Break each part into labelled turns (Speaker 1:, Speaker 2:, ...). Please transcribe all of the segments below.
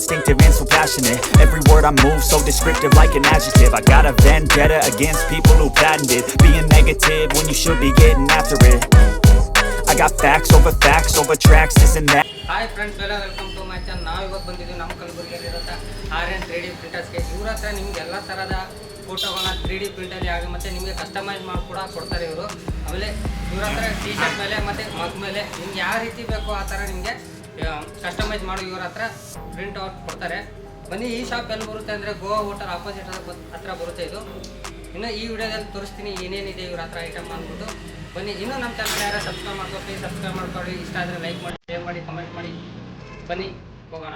Speaker 1: so instinctive and so passionate. Every word I move so descriptive like an adjective. I got a vendetta against people who patented being negative when you should be getting after it. I got facts over facts over tracks, this and that.
Speaker 2: Hi friends ಎಲ್ಲ welcome to my channel ನಾವು ಇವತ್ತು ಬಂದಿದ್ದೀವಿ ನಮ್ಮ ಕಲಬುರಗಿಯಲ್ಲಿರೋಂಥ R N three D ಪ್ರಿಂಟರ್ಸ್ಗೆ ಇವ್ರ ಹತ್ರ ನಿಮ್ಗೆ ಎಲ್ಲ ಥರದ ಫೋಟೋಗಳನ್ನ ತ್ರೀ ಡಿ ಪ್ರಿಂಟಲ್ಲಿ ಆಗಿ ಮತ್ತು ನಿಮಗೆ ಕಸ್ಟಮೈಸ್ ಮಾಡಿ ಕೂಡ ಕೊಡ್ತಾರೆ ಇವರು ಆಮೇಲೆ ಇವ್ರ ಹತ್ರ ಟಿ ಶರ್ಟ್ ಮೇಲೆ ಮತ್ತು ಮಗ್ ಮೇಲೆ ನಿಮ್ಗೆ ಯಾವ ರೀತಿ ಬೇಕೋ ಆ ಥರ ನಿಮಗೆ ಕಸ್ಟಮೈಸ್ ಮಾಡೋ, ಇವ್ರ ಹತ್ರ ಪ್ರಿಂಟ್ ಔಟ್ ಕೊಡ್ತಾರೆ. ಬನ್ನಿ, ಈ ಶಾಪ್ ಎಲ್ಲಿ ಬರುತ್ತೆ ಅಂದರೆ ಗೋವಾ ಹೋಟೆಲ್ ಆಪೋಸಿಟ್ ಹತ್ರ ಬರುತ್ತೆ ಇದು. ಇನ್ನು ಈ ವಿಡಿಯೋದಲ್ಲಿ ತೋರಿಸ್ತೀನಿ ಏನೇನಿದೆ ಇವ್ರ ಹತ್ರ ಐಟಮ್ ಅಂದ್ಬಿಟ್ಟು. ಬನ್ನಿ, ಇನ್ನೂ ನಮ್ಮ ಚಾನಲ್ ಯಾರು ಸಬ್ಸ್ಕ್ರೈಬ್ ಮಾಡ್ಕೊ ಸಬ್ಸ್ಕ್ರೈಬ್ ಮಾಡ್ಕೊಳ್ಳಿ ಇಷ್ಟ ಆದರೆ ಲೈಕ್ ಮಾಡಿ ಶೇರ್ ಮಾಡಿ ಕಮೆಂಟ್ ಮಾಡಿ. ಬನ್ನಿ, ಹೋಗೋಣ.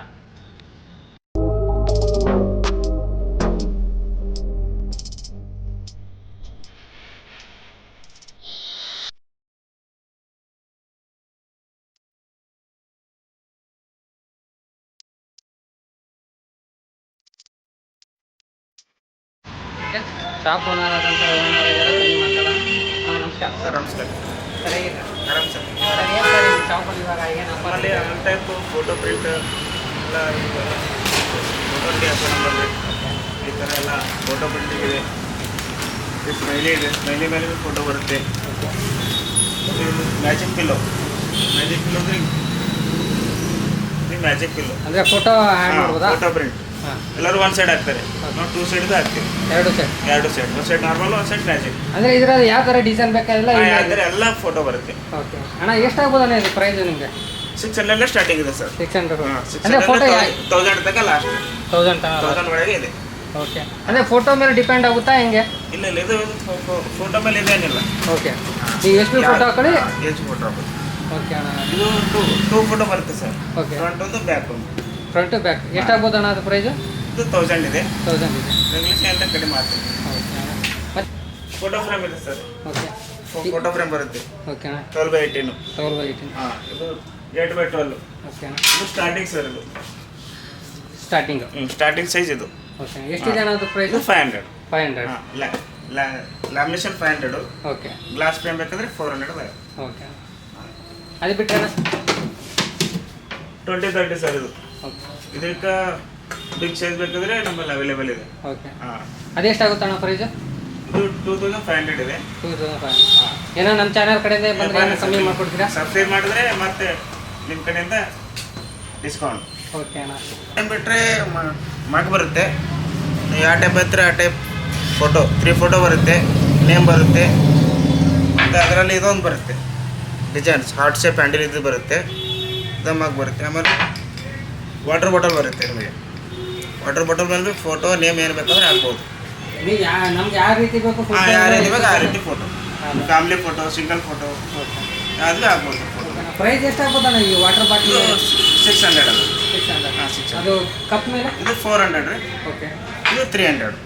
Speaker 2: ಶಾಪ್ ಓನರ್ ಆದಂಥ ನಮಸ್ಕಾರ
Speaker 3: ಸರ್ ನಮಸ್ಕಾರ
Speaker 2: ಸರ್ ಹೇಗಿದ್ದೀರಾ?
Speaker 3: ಆರಾಮ್ ಸರ್
Speaker 2: ಸರ್ ಏನು ಸರ್ ನಿಮ್ಮ ಶಾಪಲ್ಲಿ ಇವಾಗ ಏನು
Speaker 3: ನಮ್ಮಲ್ಲಿ ಟೈಪ್ ಫೋಟೋ ಪ್ರಿಂಟ್ ಎಲ್ಲ ಫೋಟೋ ಈ ಥರ ಎಲ್ಲ ಫೋಟೋ ಪ್ರಿಂಟಿಂಗ್ ಇದೆ. ಸ್ಮೈಲಿ ಇದೆ. ಸ್ಮೈಲಿ ಮೇಲೆ ಫೋಟೋ ಬರುತ್ತೆ. ಮ್ಯಾಜಿಕ್ ಪಿಲ್ಲೋ ಮ್ಯಾಜಿಕ್ ಪಿಲ್ಲೋ ಅಂದ್ರೆ ಮ್ಯಾಜಿಕ್ ಪಿಲ್ಲೋ
Speaker 2: ಅಂದರೆ ಫೋಟೋ ಆ್ಯಡ್ ಮಾಡ್ಬೋದಾ
Speaker 3: ಫೋಟೋ ಪ್ರಿಂಟ್ ಎಲ್ಲರೂ ಒನ್ ಸೈಡ್ ಹಾಕ್ತಾರೆ. ನಾವು ಟೂ ಸೈಡ್ ಹಾಕ್ತೀವಿ.
Speaker 2: ಎರಡು ಸೈಡ್
Speaker 3: ಎರಡು ಸೈಡ್ ಒಂದು ಸೈಡ್ ನಾರ್ಮಲ್ ಒಂದು ಸೈಡ್ ಮ್ಯಾಜಿಕ್
Speaker 2: ಅಂದ್ರೆ ಇದರಲ್ಲಿ ಯಾವ ತರ ಡಿಸೈನ್ ಬೇಕಾಗಿಲ್ಲ
Speaker 3: ಅಂದ್ರೆ ಎಲ್ಲ ಫೋಟೋ ಬರುತ್ತೆ.
Speaker 2: ಓಕೆ ಅಣ್ಣ ಎಷ್ಟಾಗ್ಬೋದಣ್ಣ ಇದು ಪ್ರೈಸ್ ನಿಮಗೆ?
Speaker 3: ಸಿಕ್ಸ್ ಹಂಡ್ರೆಡ್ ಸ್ಟಾರ್ಟಿಂಗ್ ಇದೆ
Speaker 2: sir.
Speaker 3: Six
Speaker 2: hundred six
Speaker 3: photo thousand ತನಕ ಲಾಸ್ಟ್
Speaker 2: ತೌಸಂಡ್ ತನಕ.
Speaker 3: ತೌಸಂಡ್ ಒಳಗೆ ಇದೆ.
Speaker 2: ಓಕೆ ಅಂದ್ರೆ ಫೋಟೋ ಮೇಲೆ ಡಿಪೆಂಡ್ ಆಗುತ್ತಾ ಹೆಂಗೆ?
Speaker 3: ಇಲ್ಲ ಇಲ್ಲ ಇದು ಫೋಟೋ ಮೇಲೆ ಇದೇನಿಲ್ಲ
Speaker 2: ಓಕೆ ನೀವು ಎಷ್ಟು ಫೋಟೋ ಹಾಕೊಳ್ಳಿ.
Speaker 3: ಏಜ್ ಫೋಟೋ
Speaker 2: ಓಕೆ ಅಣ್ಣ.
Speaker 3: ಇದು ಟೂ ಟೂ ಫೋಟೋ ಬರುತ್ತೆ ಸರ್.
Speaker 2: ಓಕೆ
Speaker 3: ಫ್ರಂಟ್ ಒಂದು ಬ್ಯಾಕ್ ಒಂದು.
Speaker 2: ಫ್ರಂಟ್ ಟು ಬ್ಯಾಕ್ ಎಷ್ಟಾಗ್ಬೋದು ಅಣ್ಣ ಅದು ಪ್ರೈಸು
Speaker 3: ಇದು ತೌಸಂಡ್ ಇದೆ.
Speaker 2: ತೌಸಂಡ್ ಇದೆ.
Speaker 3: ಇಂಗ್ಲೀಷ್ ಅಂತ ಕಡಿಮೆ ಮಾಡ್ತೀವಿ
Speaker 2: ಮತ್ತು
Speaker 3: ಫೋಟೋ ಫ್ರೇಮ್ ಇದೆ ಸರ್.
Speaker 2: ಓಕೆ
Speaker 3: ಫೋಟೋ ಫ್ರೇಮ್ ಬರುತ್ತೆ.
Speaker 2: ಓಕೆ ಅಣ್ಣ.
Speaker 3: Twelve by eighteen
Speaker 2: by eighteen
Speaker 3: ಹಾಂ ಇದು ಏಟ್ ಬೈ ಟ್ವೆಲ್
Speaker 2: ಓಕೆ ಅಣ್ಣ.
Speaker 3: ಇದು ಸ್ಟಾರ್ಟಿಂಗ್ ಸರ್ ಇದು.
Speaker 2: ಸ್ಟಾರ್ಟಿಂಗ್
Speaker 3: ಸ್ಟಾರ್ಟಿಂಗ್ ಸೈಜ್ ಇದು.
Speaker 2: ಓಕೆ ಎಷ್ಟಿದೆ ಅಣ್ಣ ಅದು
Speaker 3: price five hundred
Speaker 2: five hundred
Speaker 3: ಹಾಂ lamination five hundred
Speaker 2: okay
Speaker 3: glass frame ಬೇಕಂದ್ರೆ ಫೋರ್ ಹಂಡ್ರೆಡ್ ಬರುತ್ತೆ.
Speaker 2: ಓಕೆ ಅದು ಬಿಟ್ಟರೆ
Speaker 3: ಟ್ವೆಂಟಿ ತರ್ಟಿ ಸರ್ ಇದು. ಇದಕ್ಕೆ ಬಿಗ್ ಸೈಜ್ ಬೇಕಾದ್ರೆ ನಮ್ಮಲ್ಲಿ ಅವೈಲೇಬಲ್ ಇದೆ.
Speaker 2: ಓಕೆ.
Speaker 3: ಹಾಂ.
Speaker 2: ಅದೆಷ್ಟಾಗುತ್ತೆ ಅಣ್ಣ ಪ್ರೈಸ್
Speaker 3: ಇದು ಟೂ ತೌಸಂಡ್ ಫೈವ್ ಹಂಡ್ರೆಡ್ ಇದೆ.
Speaker 2: ಟೂ ತೌಸಂಡ್ ಫೈವ್ ಏನೋ ನಮ್ಮ ಚಾನಲ್ ಕಡೆಯಿಂದ ಬಂದರೆ ಏನೋ ಕಮ್ಮಿ ಮಾಡ್ಕೊಡ್ತೀರಾ?
Speaker 3: ಸಬ್ಸ್ಕ್ರೈಬ್ ಮಾಡಿದ್ರೆ ಮತ್ತೆ ನಿಮ್ಮ ಕಡೆಯಿಂದ ಡಿಸ್ಕೌಂಟ್
Speaker 2: ಓಕೆ ಅಣ್ಣ.
Speaker 3: ಏನು ಬಿಟ್ಟರೆ ಮಗ್ ಬರುತ್ತೆ. ಯಾವ ಟೈಪ್ ಹತ್ರ ಆ ಟೈಪ್ ಫೋಟೋ ತ್ರೀ ಫೋಟೋ ಬರುತ್ತೆ ನೇಮ್ ಬರುತ್ತೆ. ಮತ್ತು ಅದರಲ್ಲಿ ಇದೊಂದು ಬರುತ್ತೆ. ಡಿಸೈನ್ಸ್ ಹಾರ್ಟ್ ಶೇಪ್ ಹ್ಯಾಂಡಲ್ ಇದು ಬರುತ್ತೆ. ಇದು ಮಗ್ ಬರುತ್ತೆ. ಆಮೇಲೆ ವಾಟರ್ ಬಾಟಲ್ ಬರುತ್ತೆ ನಿಮಗೆ. ವಾಟರ್ ಬಾಟಲ್ ಮೇಲೆ ಫೋಟೋ ನೇಮ್ ಏನು ಬೇಕಾದ್ರೆ ಹಾಕ್ಬೋದು.
Speaker 2: ನಮ್ಗೆ ಯಾವ ರೀತಿ ಬೇಕು
Speaker 3: ಹಾಂ ಯಾವ ರೀತಿ ಬೇಕು ಆ ರೀತಿ photo family photo single photo ಯಾವುದೇ ಆಗ್ಬೋದು
Speaker 2: ಪ್ರೈಸ್ ಎಷ್ಟು ಎಷ್ಟಾಗ್ಬೋದಣ್ಣ ಈ ವಾಟರ್ ಬಾಟಲ್
Speaker 3: ಸಿಕ್ಸ್ ಹಂಡ್ರೆಡ್ ಅದು
Speaker 2: ಸಿಕ್ಸ್ ಹಂಡ್ರೆಡ್
Speaker 3: ಹಾಂ ಸಿಕ್ಸ್
Speaker 2: ಅದು ಕಪ್ ಮೇಲೆ?
Speaker 3: ಇದು ಫೋರ್ ಹಂಡ್ರೆಡ್ ರೀ.
Speaker 2: ಓಕೆ.
Speaker 3: ಇದು ತ್ರೀ ಹಂಡ್ರೆಡ್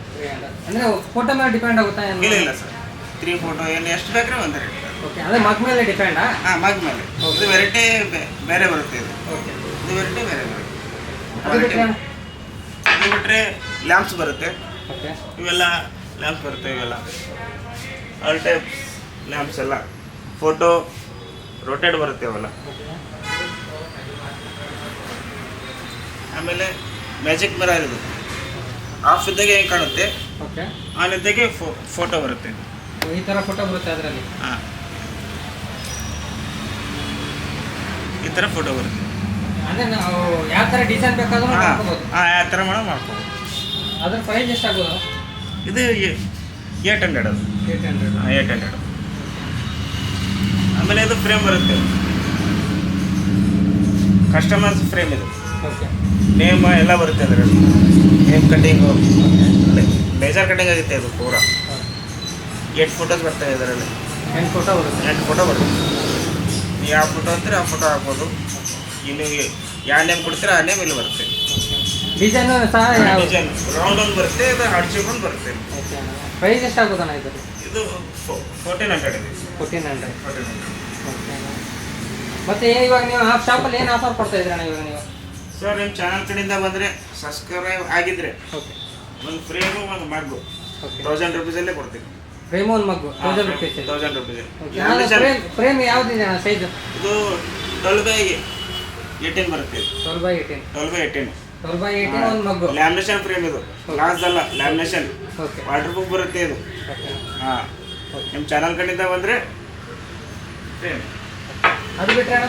Speaker 2: ಅಂದರೆ ಫೋಟೋ ಮೇಲೆ ಡಿಪೆಂಡ್ ಆಗುತ್ತಾ
Speaker 3: ಇಲ್ಲ ಇಲ್ಲ ಸರ್ ತ್ರೀ ಫೋಟೋ ಏನು ಎಷ್ಟು ಬೇಕ್ರೆ ಒಂದು ರೇಟ್
Speaker 2: ಓಕೆ ಅದೇ ಮಗ್ ಮೇಲೆ ಡಿಪೆಂಡಾ
Speaker 3: ಹಾಂ ಮಗ್ ಮೇಲೆ. ಇದು ವೆರೈಟಿ ಬೇರೆ ಬರುತ್ತೆ ಇದು.
Speaker 2: ಓಕೆ.
Speaker 3: ಇದು ವೆರೈಟಿ ಬೇರೆ ಬರುತ್ತೆ.
Speaker 2: ಅದು ಬಿಟ್ಟರೆ
Speaker 3: ಲ್ಯಾಂಪ್ಸ್ ಬರುತ್ತೆ.
Speaker 2: ಓಕೆ.
Speaker 3: ಇವೆಲ್ಲ ಲ್ಯಾಂಪ್ಸ್ ಬರುತ್ತೆ ಇವೆಲ್ಲ. ಆಲ್ ಟೈಪ್ ಲ್ಯಾಂಪ್ಸ್ ಎಲ್ಲ. ಫೋಟೋ ರೊಟೇಟ್ ಬರುತ್ತೆ ಅವೆಲ್ಲ. ಆಮೇಲೆ ಮ್ಯಾಜಿಕ್ ಮಿರರ್ ಇದು. ಆಫ್ ಇದ್ದಾಗೆ ಹೆಂಗೆ ಕಾಣುತ್ತೆ?
Speaker 2: ಓಕೆ.
Speaker 3: ಆನ್ ಇದ್ದಾಗೆ ಫೋಟೋ ಬರುತ್ತೆ.
Speaker 2: ಈ ಥರ ಫೋಟೋ ಬರುತ್ತೆ ಅದರಲ್ಲಿ?
Speaker 3: ಹಾಂ. ಈ ಥರ ಫೋಟೋ ಬರುತ್ತೆ.
Speaker 2: ಅಂದರೆ ನಾವು ಯಾವ ಥರ ಡಿಸೈನ್ ಬೇಕಾದ್ರೂ ಮಾಡ್ಕೋಬೋದು.
Speaker 3: ಹಾಂ ಯಾವ ಥರ ಮಾಡೋ ಮಾಡ್ಕೋಬೋದು.
Speaker 2: ಅದ್ರ ಪ್ರೈಸ್ ಎಷ್ಟಾಗ್ಬೋದು
Speaker 3: ಇದು ಏಟ್ ಹಂಡ್ರೆಡ್ ಅದು.
Speaker 2: ಏಟ್ ಹಂಡ್ರೆಡ್
Speaker 3: ಏಟ್ ಹಂಡ್ರೆಡ್ ಆಮೇಲೆ ಇದು ಫ್ರೇಮ್ ಬರುತ್ತೆ. ಕಸ್ಟಮರ್ಸ್ ಫ್ರೇಮ್ ಇದು.
Speaker 2: ಓಕೆ
Speaker 3: ನೇಮ್ ಎಲ್ಲ ಬರುತ್ತೆ ಅದರಲ್ಲಿ. ನೇಮ್ ಕಟ್ಟಿಂಗು ಮೇಜರ್ ಕಟ್ಟಿಂಗ್ ಆಗುತ್ತೆ ಇದು ಪೂರ. ಎಂಟು ಫೋಟೋಸ್ ಬರ್ತವೆ ಇದರಲ್ಲಿ
Speaker 2: ಎಂಟು ಫೋಟೋ ಬರುತ್ತೆ.
Speaker 3: ಎಂಟು ಫೋಟೋ ಬರುತ್ತೆ. ಯಾವ ಫೋಟೋ ಅಂತೀರ ಆ ಫೋಟೋ ಹಾಕ್ಬೋದು. ಇನ್ನು ಯಾವ ನೇಮ್ ಕೊಡ್ತೀರ ಆ ನೇಮ್ ಇಲ್ಲಿ ಬರುತ್ತೆ
Speaker 2: ಡಿಸೈನು ಸಹ
Speaker 3: ಡಿಸೈನ್ ರೌಂಡ್ ಒಂದು ಬರುತ್ತೆ ಇದು ಹಡ್ಚಿಕೊಂಡು ಬರುತ್ತೆ.
Speaker 2: ಪ್ರೈಸ್ ಎಷ್ಟಾಗ್ಬೋದಣ್ಣ ಇದು?
Speaker 3: ಇದು ಫೋರ್ಟೀನ್ ಹಂಡ್ರೆಡ್ ಇದೆ.
Speaker 2: ಫೋರ್ಟೀನ್ ಹಂಡ್ರೆಡ್
Speaker 3: ಫೋರ್ಟೀನ್ ಹಂಡ್ರೆಡ್
Speaker 2: ಮತ್ತೆ ಇವಾಗ ನೀವು ಆ ಶಾಪಲ್ಲಿ ಏನು ಆಫರ್ ಕೊಡ್ತಾ ಇದ್ದೀರಣ್ಣ ಇವಾಗ ನೀವು?
Speaker 3: ಸರ್ ನಿಮ್ಮ ಚಾನಲ್ ಕಡೆಯಿಂದ ಬಂದರೆ ಸಬ್ಸ್ಕ್ರೈಬ್ ಆಗಿದ್ರೆ
Speaker 2: ಓಕೆ
Speaker 3: ಒಂದು ಫ್ರೇಮು ಒಂದು ಮಗ್ಗು ತೌಸಂಡ್ ರುಪೀಸಲ್ಲೇ ಕೊಡ್ತೀವಿ.
Speaker 2: ಫ್ರೇಮ್ ಒಂದು mug thousand rupees
Speaker 3: thousand rupees
Speaker 2: frame frame ಯಾವುದಿದೆ ಸೈಜ್
Speaker 3: ಇದು ಟ್ವೆಲ್ ಬೈ ಏಯ್ಟೀನ್ ಬರುತ್ತೆ.
Speaker 2: Twelve by eighteen
Speaker 3: twelve by eighteen
Speaker 2: twelve by eighteen ಒಂದು ಮಗ್ಗು
Speaker 3: ಲ್ಯಾಮಿನೇಷನ್ ಫ್ರೇಮ್ ಇದು. ಗ್ಲಾಸ್ ಅಲ್ಲ ಲ್ಯಾಮಿನೇಷನ್
Speaker 2: ಓಕೆ
Speaker 3: ವಾಟರ್ ಪ್ರೂಫ್ ಬರುತ್ತೆ ಇದು. ಹಾಂ. ನಿಮ್ಮ ಚಾನಲ್ ಕಡೆಯಿಂದ ಬಂದರೆ ಫ್ರೇಮ್
Speaker 2: ಅದು ಬಿಟ್ಟರೆ ಅಣ್ಣ?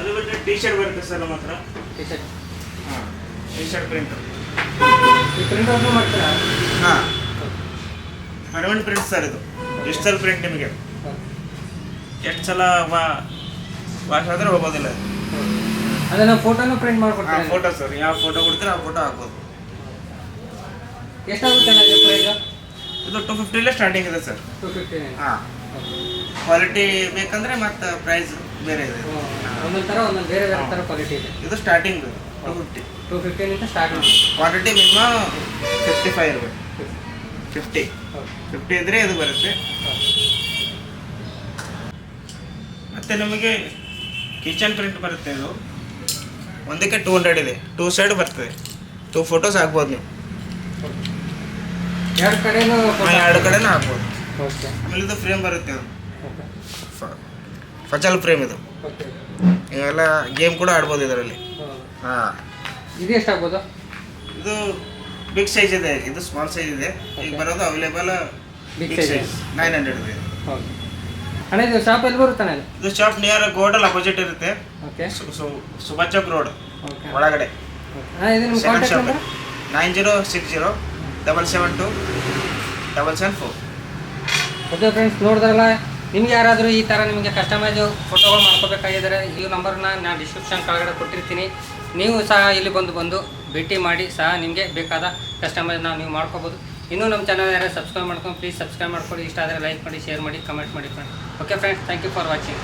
Speaker 3: ಅದು ಬಿಟ್ಟರೆ ಟಿ ಶರ್ಟ್ ಬರುತ್ತೆ ಸರ್ ನಮ್ಮ ಹತ್ರ.
Speaker 2: ಟಿ ಶರ್ಟ್
Speaker 3: ಹಾಂ. ಟಿ ಶರ್ಟ್ ಪ್ರಿಂಟ್
Speaker 2: ಈ ಪ್ರಿಂಟ್ ಮಾಡ್ತೀರಾ?
Speaker 3: ಹಾಂ. ಪರ್ಮನೆಂಟ್ ಪ್ರಿಂಟ್ ಸರ್ ಇದು. ಡಿಜಿಟಲ್ ಪ್ರಿಂಟ್ ನಿಮಗೆ. ಎಷ್ಟು ಸಲ ವಾ ವಾಶ್ ಆದರೆ ಹೋಗೋದಿಲ್ಲ.
Speaker 2: ಅದನ್ನ ಫೋಟೋನು ಪ್ರಿಂಟ್ ಮಾಡ್ಕೊಡ್ತೀನಿ ಆ
Speaker 3: ಫೋಟೋ ಸರ್ ಯಾವ ಫೋಟೋ ಕೊಡ್ತೀರಾ ಆ ಫೋಟೋ ಹಾಕ್ಬೋದು.
Speaker 2: ಎಷ್ಟಾಗುತ್ತೆ ಅಣ್ಣ ನನಗೆ ಪ್ರೈಸ್
Speaker 3: ಇದು ಟು ಫಿಫ್ಟಿಲೇ ಸ್ಟಾರ್ಟಿಂಗ್ ಇದೆ ಸರ್
Speaker 2: ಟು ಫಿಫ್ಟಿ
Speaker 3: ಹಾಂ. ಕ್ವಾಲಿಟಿ ಬೇಕಂದ್ರೆ ಮತ್ತೆ ಪ್ರೈಸ್ ಬೇರೆ ಇದೆ.
Speaker 2: ಒಂದೊಂದು ತರ ಒಂದೊಂದು ಬೇರೆ ಬೇರೆ ಥರ ಕ್ವಾಲಿಟಿ ಇದೆ.
Speaker 3: ಇದು starting two fifty
Speaker 2: two ಫಿಫ್ಟೀನಿಂದ start
Speaker 3: quality minimum fifty five ಇರಬೇಕು. ಫಿಫ್ಟಿ ಫಿಫ್ಟಿ ಇದ್ರೆ ಇದು ಬರುತ್ತೆ. ಮತ್ತೆ ನಮಗೆ ಕಿಚನ್ ಪ್ರಿಂಟ್ ಬರುತ್ತೆ ಇದು. ಒಂದಕ್ಕೆ ಟೂ ಹಂಡ್ರೆಡ್ ಇದೆ. ಟೂ ಸೈಡ್ ಬರ್ತದೆ. ಟೂ ಫೋಟೋಸ್ ಹಾಕ್ಬೋದು ನೀವು.
Speaker 2: ಎರಡು
Speaker 3: ಕಡೆ ಎರಡು ಕಡೆನೂ ಹಾಕ್ಬೋದು ಆಮೇಲೆ ಇದು ಫ್ರೇಮ್ ಬರುತ್ತೆ ಅದು. ಫಚಲ್ ಫ್ರೇಮ್ ಇದು. ಇವೆಲ್ಲ ಗೇಮ್ ಕೂಡ ಆಡ್ಬೋದು ಇದರಲ್ಲಿ. ಹಾಂ.
Speaker 2: ಇದು ಎಷ್ಟು ಆಗ್ಬೋದು
Speaker 3: ಇದು ಬಿಗ್ ಸೈಜ್ ಇದೆ. ಇದು ಸ್ಮಾಲ್ ಸೈಜ್ ಇದೆ. ಈಗ ಬರೋದು available
Speaker 2: big size
Speaker 3: nine hundred ಇದೆ.
Speaker 2: ಅಣ್ಣ ಇದು ಶಾಪ್ ಎಲ್ಲಿ ಬರುತ್ತಾನೆ ಇದು?
Speaker 3: ಇದು ಶಾಪ್ ನಿಯರ್ ಗೋಡಲ್ ಅಪೋಸಿಟ್ ಇರುತ್ತೆ.
Speaker 2: ಓಕೆ
Speaker 3: ಸು- ಸು- ಸುಭಾಷ್ ಚೌಕ್ ರೋಡ್
Speaker 2: ಓಕೆ
Speaker 3: ಒಳಗಡೆ.
Speaker 2: ಅಣ್ಣ ಇದು ನಿಮ್ಮ
Speaker 3: second
Speaker 2: contact
Speaker 3: shop
Speaker 2: number
Speaker 3: nine zero six zero double seven two double seven four
Speaker 2: okay friends ನೋಡಿದ್ರಲ್ಲ ನಿಮ್ಗೆ ಯಾರಾದರೂ ಈ ಥರ ನಿಮಗೆ ಕಸ್ಟಮೈಸ್ ಫೋಟೋಗಳು ಮಾಡ್ಕೋಬೇಕಾಗಿದ್ದರೆ ಈ ನಂಬರ್ನ ನಾನು ಡಿಸ್ಕ್ರಿಪ್ಷನ್ ಕೆಳಗಡೆ ಕೊಟ್ಟಿರ್ತೀನಿ. ನೀವು ಸಹ ಇಲ್ಲಿ ಬಂದು ಬಂದು ಭೇಟಿ ಮಾಡಿ ಸಹ ನಿಮಗೆ ಬೇಕಾದ ಕಸ್ಟಮೈಸ್ನ ನೀವು ಮಾಡ್ಕೋಬೋದು. ಇನ್ನೂ ನಮ್ಮ ಚಾನಲ್ ಯಾರು ಸಬ್ಸ್ಕ್ರೈಬ್ ಮಾಡ್ಕೊಂಡು ಪ್ಲೀಸ್ ಸಬ್ಸ್ಕ್ರೈಬ್ ಮಾಡ್ಕೊಳ್ಳಿ ಇಷ್ಟ ಆದರೆ ಲೈಕ್ ಮಾಡಿ ಶೇರ್ ಮಾಡಿ ಕಮೆಂಟ್ ಮಾಡಿ friend okay friends thank you for watching